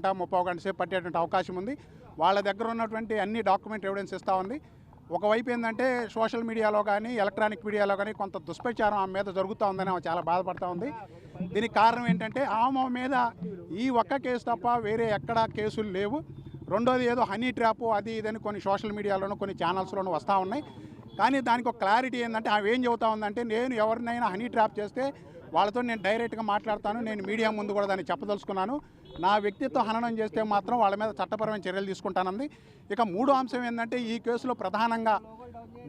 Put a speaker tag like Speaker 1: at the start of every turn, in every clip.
Speaker 1: గంట ముప్పై గంట సేపు పట్టేటువంటి అవకాశం ఉంది. వాళ్ళ దగ్గర ఉన్నటువంటి అన్ని డాక్యుమెంట్ ఎవిడెన్స్ ఇస్తూ ఉంది. ఒకవైపు ఏంటంటే సోషల్ మీడియాలో కానీ ఎలక్ట్రానిక్ మీడియాలో కానీ కొంత దుష్ప్రచారం ఆమె మీద జరుగుతూ ఉందని ఆమె చాలా బాధపడతా ఉంది. దీనికి కారణం ఏంటంటే ఆమె మీద ఈ ఒక్క కేసు తప్ప వేరే ఎక్కడా కేసులు లేవు. రెండోది ఏదో హనీ ట్రాప్ అది ఇదని కొన్ని సోషల్ మీడియాలోనూ కొన్ని ఛానల్స్లోనూ వస్తూ ఉన్నాయి. కానీ దానికి ఒక క్లారిటీ ఏంటంటే ఆమె ఏం చెబుతా ఉందంటే నేను ఎవరినైనా హనీ ట్రాప్ చేస్తే వాళ్ళతో నేను డైరెక్ట్గా మాట్లాడతాను. నేను మీడియా ముందు కూడా దాన్ని చెప్పదలుచుకున్నాను. నా వ్యక్తిత్వ హననం చేస్తే మాత్రం వాళ్ళ మీద చట్టపరమైన చర్యలు తీసుకుంటానంది. ఇక మూడో అంశం ఏంటంటే ఈ కేసులో ప్రధానంగా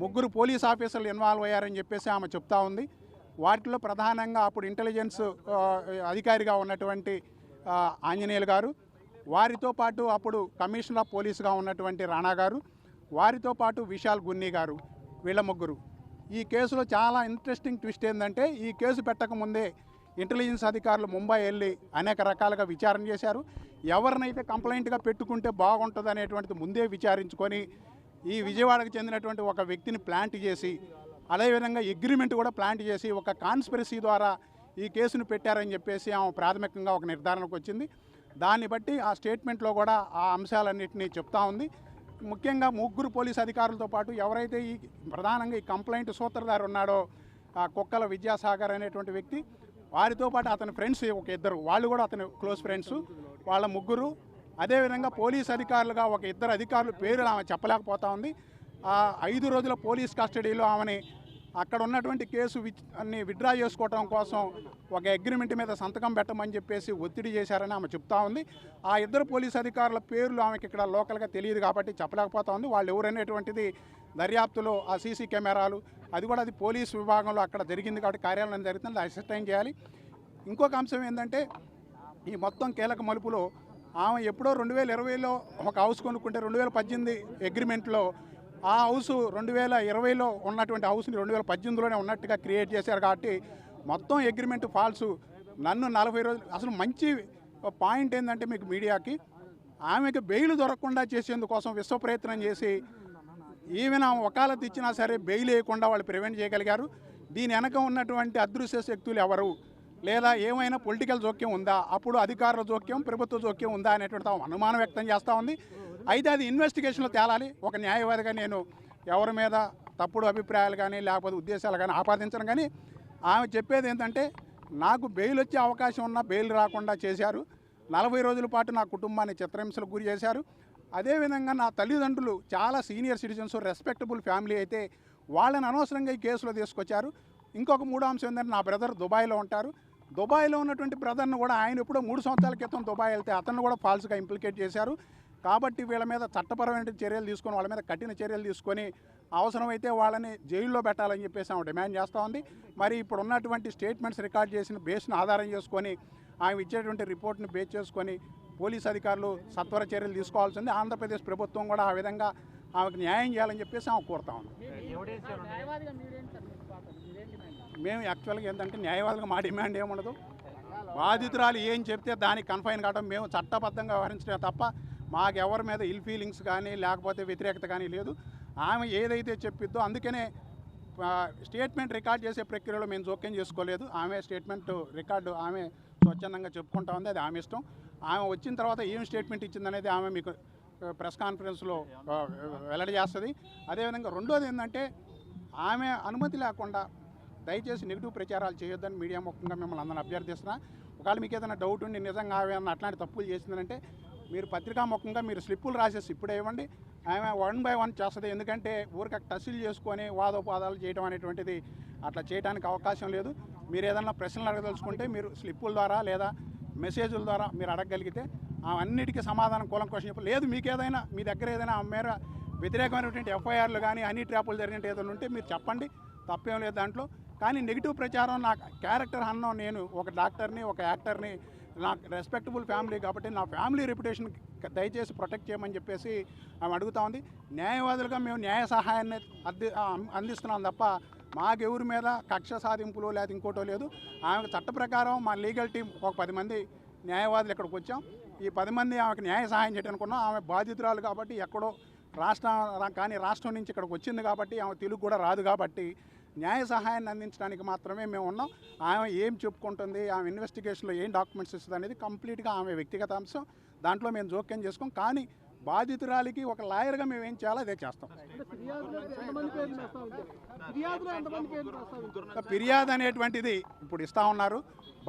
Speaker 1: ముగ్గురు పోలీస్ ఆఫీసర్లు ఇన్వాల్వ్ అయ్యారని చెప్పేసి ఆమె చెప్తా ఉంది. వాటిలో ప్రధానంగా అప్పుడు ఇంటెలిజెన్స్ అధికారిగా ఉన్నటువంటి ఆంజనేయులు గారు. వారితో పాటు అప్పుడు కమిషనర్ ఆఫ్ పోలీసుగా ఉన్నటువంటి రాణా గారు. వారితో పాటు విశాల్ గున్నీ గారు. వీళ్ళ ముగ్గురు. ఈ కేసులో చాలా ఇంట్రెస్టింగ్ ట్విస్ట్ ఏంటంటే ఈ కేసు పెట్టకముందే ఇంటెలిజెన్స్ అధికారులు ముంబై వెళ్ళి అనేక రకాలుగా విచారణ చేశారు. ఎవరినైతే కంప్లైంట్గా పెట్టుకుంటే బాగుంటుంది అనేటువంటిది ముందే విచారించుకొని ఈ విజయవాడకు చెందినటువంటి ఒక వ్యక్తిని ప్లాంట్ చేసి అదేవిధంగా అగ్రిమెంట్ కూడా ప్లాంట్ చేసి ఒక కాన్స్పిరసీ ద్వారా ఈ కేసును పెట్టారని చెప్పేసి ఆమె ప్రాథమికంగా ఒక నిర్ధారణకు వచ్చింది. దాన్ని బట్టి ఆ స్టేట్మెంట్లో కూడా ఆ అంశాలన్నింటినీ చెప్తా ఉంది. ముఖ్యంగా ముగ్గురు పోలీస్ అధికారులతో పాటు ఎవరైతే ఈ ప్రధానంగా ఈ కంప్లైంట్ సూత్రధారి ఉన్నాడో ఆ కుక్కల విద్యాసాగర్ అనేటువంటి వ్యక్తి వారితో పాటు అతని ఫ్రెండ్స్ ఒక ఇద్దరు వాళ్ళు కూడా అతని క్లోజ్ ఫ్రెండ్స్. వాళ్ళ ముగ్గురు అదేవిధంగా పోలీస్ అధికారులుగా ఒక ఇద్దరు అధికారులు పేరు ఆమె చెప్పలేకపోతా ఉంది. ఆ ఐదు రోజుల పోలీస్ కస్టడీలో ఆమెని అక్కడ ఉన్నటువంటి కేసు అన్ని విత్డ్రా చేసుకోవడం కోసం ఒక అగ్రిమెంట్ మీద సంతకం పెట్టమని చెప్పేసి ఒత్తిడి చేశారని ఆమె చెప్తా ఉంది. ఆ ఇద్దరు పోలీస్ అధికారుల పేర్లు ఆమెకి ఇక్కడ లోకల్గా తెలియదు కాబట్టి చెప్పలేకపోతా ఉంది. వాళ్ళు ఎవరనేటువంటిది దర్యాప్తులో ఆ సీసీ కెమెరాలు అది కూడా అది పోలీస్ విభాగంలో అక్కడ జరిగింది కాబట్టి కార్యాలయం జరుగుతుంది. అది అసిస్టైన్ చేయాలి. ఇంకొక అంశం ఏంటంటే ఈ మొత్తం కీలక మలుపులో ఆమె ఎప్పుడో రెండు వేల ఇరవైలో ఒక హౌస్ కొనుక్కుంటే రెండు వేల పద్దెనిమిది అగ్రిమెంట్లో ఆ హౌస్ రెండు వేల ఇరవైలో ఉన్నటువంటి హౌస్ని రెండు వేల పద్దెనిమిదిలోనే ఉన్నట్టుగా క్రియేట్ చేశారు కాబట్టి మొత్తం అగ్రిమెంట్ ఫాల్స్. నన్ను నలభై రోజులు అసలు మంచి పాయింట్ ఏంటంటే మీకు మీడియాకి ఆమెకి బెయిల్ దొరకకుండా చేసేందుకోసం విశ్వ ప్రయత్నం చేసి ఈవెన్ ఆమె వకాలత్ ఇచ్చినా సరే బెయిల్ వేయకుండా వాళ్ళు ప్రివెంట్ చేయగలిగారు. దీని వెనక ఉన్నటువంటి అదృశ్య శక్తులు ఎవరు? లేదా ఏమైనా పొలిటికల్ జోక్యం ఉందా? అప్పుడు అధికారుల జోక్యం ప్రభుత్వ జోక్యం ఉందా అనేటువంటి అనుమానం వ్యక్తం చేస్తూ ఉంది. అయితే అది ఇన్వెస్టిగేషన్లో తేలాలి. ఒక న్యాయవాదిగా నేను ఎవరి మీద తప్పుడు అభిప్రాయాలు కానీ లేకపోతే ఉద్దేశాలు కానీ ఆపాదించడం కానీ ఆమె చెప్పేది ఏంటంటే నాకు బెయిల్ వచ్చే అవకాశం ఉన్న బెయిల్ రాకుండా చేశారు. నలభై రోజుల పాటు నా కుటుంబాన్ని చిత్రహింసలకు గురి చేశారు. అదేవిధంగా నా తల్లిదండ్రులు చాలా సీనియర్ సిటిజన్స్ రెస్పెక్టబుల్ ఫ్యామిలీ అయితే వాళ్ళని అనవసరంగా ఈ కేసులో తీసుకొచ్చారు. ఇంకొక మూడో అంశం ఏంటంటే నా బ్రదర్ దుబాయ్లో ఉంటారు. దుబాయ్లో ఉన్నటువంటి బ్రదర్ను కూడా ఆయన ఎప్పుడో మూడు సంవత్సరాల క్రితం దుబాయ్ వెళ్తే అతను కూడా ఫాల్స్గా ఇంప్లికేట్ చేశారు. కాబట్టి వీళ్ళ మీద చట్టపరమైన చర్యలు తీసుకొని వాళ్ళ మీద కఠిన చర్యలు తీసుకొని అవసరమైతే వాళ్ళని జైల్లో పెట్టాలని చెప్పేసి ఆమె డిమాండ్ చేస్తూ ఉంది. మరి ఇప్పుడు ఉన్నటువంటి స్టేట్మెంట్స్ రికార్డ్ చేసిన బేస్ను ఆధారం చేసుకొని ఆమె ఇచ్చేటువంటి రిపోర్ట్ని బేస్ చేసుకొని పోలీస్ అధికారులు సత్వర చర్యలు తీసుకోవాల్సింది ఆంధ్రప్రదేశ్ ప్రభుత్వం కూడా ఆ విధంగా ఆమెకు న్యాయం చేయాలని చెప్పేసి ఆమె కోరుతా ఉంది. మేము యాక్చువల్గా ఏంటంటే న్యాయవాదులకు మా డిమాండ్ ఏముండదు. బాధితురాలు ఏం చెప్తే దానికి కన్ఫైన్ కావడం మేము చట్టబద్ధంగా వ్యవహరించడం తప్ప మాకు ఎవరి మీద ఇల్ ఫీలింగ్స్ కానీ లేకపోతే వ్యతిరేకత కానీ లేదు. ఆమె ఏదైతే చెప్పిద్దో అందుకనే స్టేట్మెంట్ రికార్డ్ చేసే ప్రక్రియలో మేము జోక్యం చేసుకోలేదు. ఆమె స్టేట్మెంట్ రికార్డు ఆమె స్వచ్ఛందంగా చెప్పుకుంటా ఉంది అది ఆమె ఇష్టం. ఆమె వచ్చిన తర్వాత ఏం స్టేట్మెంట్ ఇచ్చిందనేది ఆమె మీకు ప్రెస్ కాన్ఫరెన్స్లో వెల్లడి చేస్తుంది. అదేవిధంగా రెండోది ఏంటంటే ఆమె అనుమతి లేకుండా దయచేసి నెగిటివ్ ప్రచారాలు చేయొద్దని మీడియా ముఖ్యంగా మిమ్మల్ని అందరిని అభ్యర్థిస్తున్నా. ఒకవేళ మీకు ఏదైనా డౌట్ ఉండి నిజంగా ఆమె అట్లాంటి తప్పులు చేసిందంటే మీరు పత్రికాముఖంగా మీరు స్లిప్పులు రాసేసి ఇప్పుడు ఇవ్వండి. ఆమె వన్ బై వన్ చేస్తుంది. ఎందుకంటే ఊరికి టసిల్ చేసుకొని వాదోపాదాలు చేయడం అనేటువంటిది అట్లా చేయడానికి అవకాశం లేదు. మీరు ఏదైనా ప్రశ్నలు అడగదలుచుకుంటే మీరు స్లిప్పుల ద్వారా లేదా మెసేజ్ల ద్వారా మీరు అడగగలిగితే ఆ అన్నిటికీ సమాధానం కూలంకోసం చెప్పి లేదు మీకు ఏదైనా మీ దగ్గర ఏదైనా ఆ మేర వ్యతిరేకమైనటువంటి ఎఫ్ఐఆర్లు కానీ అన్ని ట్రాపులు జరిగినట్టు ఏదైనా ఉంటే మీరు చెప్పండి. తప్పేం లేదు దాంట్లో. కానీ నెగిటివ్ ప్రచారం నా క్యారెక్టర్ అన్నం నేను ఒక డాక్టర్ని ఒక యాక్టర్ని నాకు రెస్పెక్టబుల్ ఫ్యామిలీ కాబట్టి నా ఫ్యామిలీ రెప్యుటేషన్ దయచేసి ప్రొటెక్ట్ చేయమని చెప్పేసి ఆమె అడుగుతా ఉంది. న్యాయవాదులుగా మేము న్యాయ సహాయాన్ని అంది అందిస్తున్నాం తప్ప మాకెవరి మీద కక్ష సాధింపులు లేదా ఇంకోటో లేదు. ఆమెకు చట్ట ప్రకారం మా లీగల్ టీం ఒక పది మంది న్యాయవాదులు ఇక్కడికి వచ్చాం. ఈ పది మంది ఆమెకు న్యాయ సహాయం చేయడానికి ఆమె బాధితురాలు కాబట్టి ఎక్కడో రాష్ట్రం కానీ రాష్ట్రం నుంచి ఇక్కడికి వచ్చింది కాబట్టి ఆమె తెలుగు కూడా రాదు కాబట్టి న్యాయ సహాయాన్ని అందించడానికి మాత్రమే మేము ఉన్నాం. ఆమె ఏం చెప్పుకుంటుంది ఆమె ఇన్వెస్టిగేషన్లో ఏం డాక్యుమెంట్స్ ఇస్తుంది అనేది కంప్లీట్గా ఆమె వ్యక్తిగత అంశం. దాంట్లో మేము జోక్యం చేసుకోం కానీ బాధితురాలికి ఒక లాయర్గా మేము ఏం చేయాలో అదే చేస్తాం. ఫిర్యాదు అనేటువంటిది ఇప్పుడు ఇస్తా ఉన్నారు.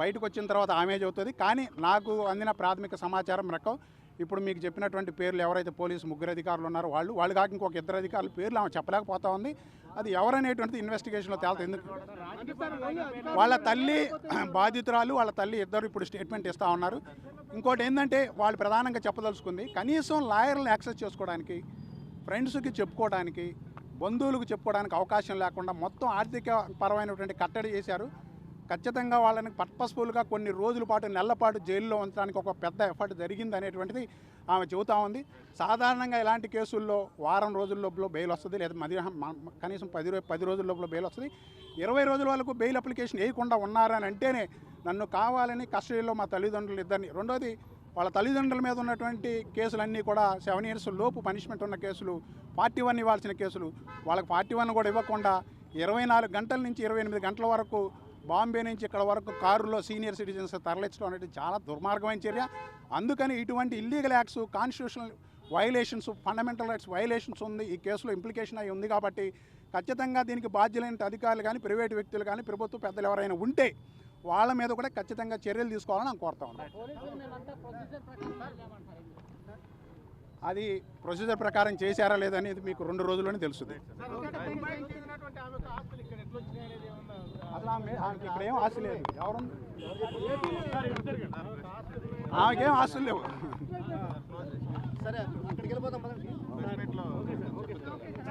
Speaker 1: బయటకు వచ్చిన తర్వాత ఆమె చెబుతుంది. కానీ నాకు అందిన ప్రాథమిక సమాచారం రకం ఇప్పుడు మీకు చెప్పినటువంటి పేర్లు ఎవరైతే పోలీసు ముగ్గురు అధికారులు ఉన్నారో వాళ్ళు వాళ్ళు కాక ఇంకొక ఇద్దరు అధికారుల పేర్లు ఆమె చెప్పలేకపోతా ఉంది. అది ఎవరనేటువంటిది ఇన్వెస్టిగేషన్లో తేలుతుంది. ఎందుకు? వాళ్ళ తల్లి బాధితురాలు వాళ్ళ తల్లి ఇద్దరు ఇప్పుడు స్టేట్మెంట్ ఇస్తూ ఉన్నారు. ఇంకోటి ఏంటంటే వాళ్ళు ప్రధానంగా చెప్పదలుచుకుంది కనీసం లాయర్లను యాక్సెస్ చేసుకోవడానికి ఫ్రెండ్స్కి చెప్పుకోవడానికి బంధువులకు చెప్పుకోవడానికి అవకాశం లేకుండా మొత్తం ఆర్థిక పరమైనటువంటి కట్టడి చేశారు. ఖచ్చితంగా వాళ్ళని పర్పస్ఫుల్గా కొన్ని రోజుల పాటు నెలల పాటు జైల్లో ఉంచడానికి ఒక పెద్ద ఎఫర్ట్ జరిగింది అనేటువంటిది ఆమె చెబుతా ఉంది. సాధారణంగా ఇలాంటి కేసుల్లో వారం రోజుల లోపల బెయిల్ వస్తుంది లేదా మధ్యాహ్నం కనీసం పది రోజు పది రోజుల లోపల బెయిల్ వస్తుంది. ఇరవై రోజుల వరకు బెయిల్ అప్లికేషన్ వేయకుండా ఉన్నారని అంటేనే నన్ను కావాలని కస్టడీలో మా తల్లిదండ్రులు ఇద్దరిని రెండోది వాళ్ళ తల్లిదండ్రుల మీద ఉన్నటువంటి కేసులన్నీ కూడా సెవెన్ ఇయర్స్ లోపు పనిష్మెంట్ ఉన్న కేసులు ఫార్టీ వన్ ఇవ్వాల్సిన కేసులు వాళ్ళకి ఫార్టీ వన్ కూడా ఇవ్వకుండా ఇరవై నాలుగు గంటల నుంచి ఇరవై ఎనిమిది గంటల వరకు బాంబే నుంచి ఇక్కడ వరకు కారులో సీనియర్ సిటిజన్స్ తరలించడం అనేది చాలా దుర్మార్గమైన చర్య. అందుకని ఇటువంటి illegal acts constitutional violations fundamental rights violations ఉంది. ఈ కేసులో ఇంప్లికేషన్ అయి ఉంది కాబట్టి ఖచ్చితంగా దీనికి బాధ్యులైన అధికారులు కానీ ప్రైవేటు వ్యక్తులు కానీ ప్రభుత్వ పెద్దలు ఎవరైనా ఉంటే వాళ్ళ మీద కూడా ఖచ్చితంగా చర్యలు తీసుకోవాలని నేను కోరుతా ఉన్నాను. అది ప్రొసీజర్ ప్రకారం చేశారా లేదనేది మీకు రెండు రోజుల్లోనే తెలుస్తుంది. ఆమెకి ఇక్కడ ఏం ఆశ లేదు ఎవరు ఆమెకేం ఆస్తులు లేవు.
Speaker 2: సరే అక్కడికి వెళ్ళిపోతాం